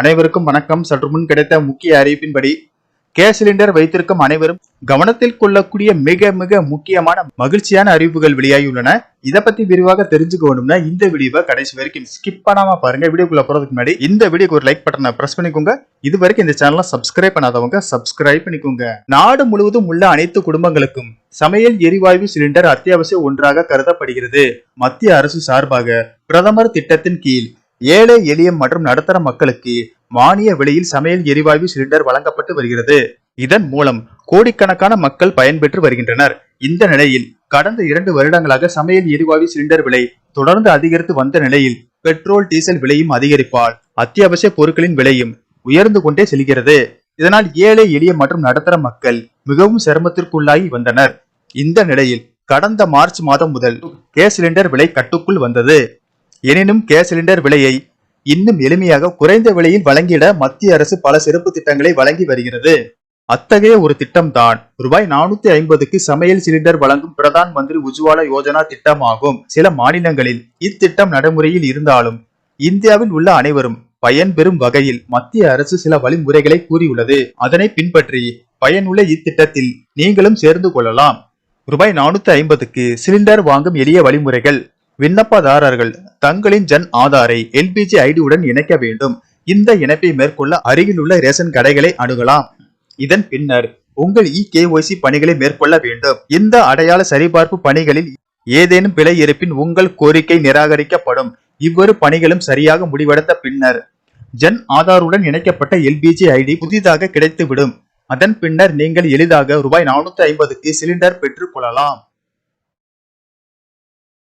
அனைவருக்கும் வணக்கம். சற்று முன் கிடைத்த முக்கிய அறிவிப்பின்படி கேஸ் சிலிண்டர் வைத்திருக்கும் அனைவரும் கவனத்தில் கொள்ளக்கூடிய மிக மிக முக்கியமான மகிழ்ச்சியான அறிவிப்புகள் வெளியாகியுள்ளன. இதை பத்தி விரிவாக தெரிஞ்சுக்கணும்னா இந்த வீடியோவை கடைசி வரைக்கும் ஸ்கிப் பண்ணாம பாருங்க. வீடியோக்குள்ள போறதுக்கு முன்னாடி இந்த வீடியோக்கு ஒரு லைக் பட்டனை பிரஸ் பண்ணிக்கோங்க. இது வரைக்கும் இந்த சேனலை சப்ஸ்கிரைப் பண்ணாதவங்க சப்ஸ்கிரைப் பண்ணிக்கோங்க. நாடு முழுவதும் உள்ள அனைத்து குடும்பங்களுக்கும் சமையல் எரிவாயு சிலிண்டர் அத்தியாவசிய ஒன்றாக கருதப்படுகிறது. மத்திய அரசு சார்பாக பிரதமர் திட்டத்தின் கீழ் ஏழை எளிய மற்றும் நடுத்தர மக்களுக்கு மானிய விலையில் சமையல் எரிவாயு சிலிண்டர் வழங்கப்பட்டு வருகிறது. இதன் மூலம் கோடிக்கணக்கான மக்கள் பயன்பெற்று வருகின்றனர். இந்த நிலையில் கடந்த இரண்டு வருடங்களாக சமையல் எரிவாயு சிலிண்டர் விலை தொடர்ந்து அதிகரித்து வந்த நிலையில் பெட்ரோல் டீசல் விலையும் அதிகரிப்பால் அத்தியாவசிய பொருட்களின் விலையும் உயர்ந்து கொண்டே செல்கிறது. இதனால் ஏழை எளிய மற்றும் நடுத்தர மக்கள் மிகவும் சிரமத்திற்குள்ளாகி வந்தனர். இந்த நிலையில் கடந்த மார்ச் மாதம் முதல் கேஸ் சிலிண்டர் விலை கட்டுக்குள் வந்தது. எனினும் கேஸ் சிலிண்டர் விலையை இன்னும் எளிமையாக குறைந்த விலையில் வழங்கிட மத்திய அரசு பல சிறப்பு திட்டங்களை வழங்கி வருகிறது. அத்தகைய ஒரு திட்டம்தான் ரூபாய் நானூத்தி ஐம்பதுக்கு சமையல் சிலிண்டர் வழங்கும் பிரதான் மந்திரி உஜ்வாலா யோஜனா திட்டமாகும். சில மாநிலங்களில் இத்திட்டம் நடைமுறையில் இருந்தாலும் இந்தியாவில் உள்ள அனைவரும் பயன்பெறும் வகையில் மத்திய அரசு சில வழிமுறைகளை கூறியுள்ளது. அதனை பின்பற்றி பயனுள்ள இத்திட்டத்தில் நீங்களும் சேர்ந்து கொள்ளலாம். ரூபாய் நானூத்தி ஐம்பதுக்கு சிலிண்டர் வாங்கும் எளிய வழிமுறைகள் விண்ணப்பதாரர்கள் தங்களின் ஜன் ஆதாரை எல்பிஜி ஐடியுடன் இணைக்க வேண்டும். இந்த இணைப்பை மேற்கொள்ள அருகில் உள்ள ரேஷன் கடைகளை அணுகலாம். இதன் பின்னர் உங்கள் இ கேஒய்சி பணிகளை மேற்கொள்ள வேண்டும். இந்த அடையாள சரிபார்ப்பு பணிகளில் ஏதேனும் பிழை இருப்பின் உங்கள் கோரிக்கை நிராகரிக்கப்படும். இவ்வொரு பணிகளும் சரியாக முடிவெடுத்த பின்னர் ஜன் ஆதாருடன் இணைக்கப்பட்ட எல்பிஜி ஐடி புதிதாக கிடைத்துவிடும். அதன் பின்னர் நீங்கள் எளிதாக ரூபாய் நானூத்தி ஐம்பதுக்கு சிலிண்டர் பெற்றுக் கொள்ளலாம்.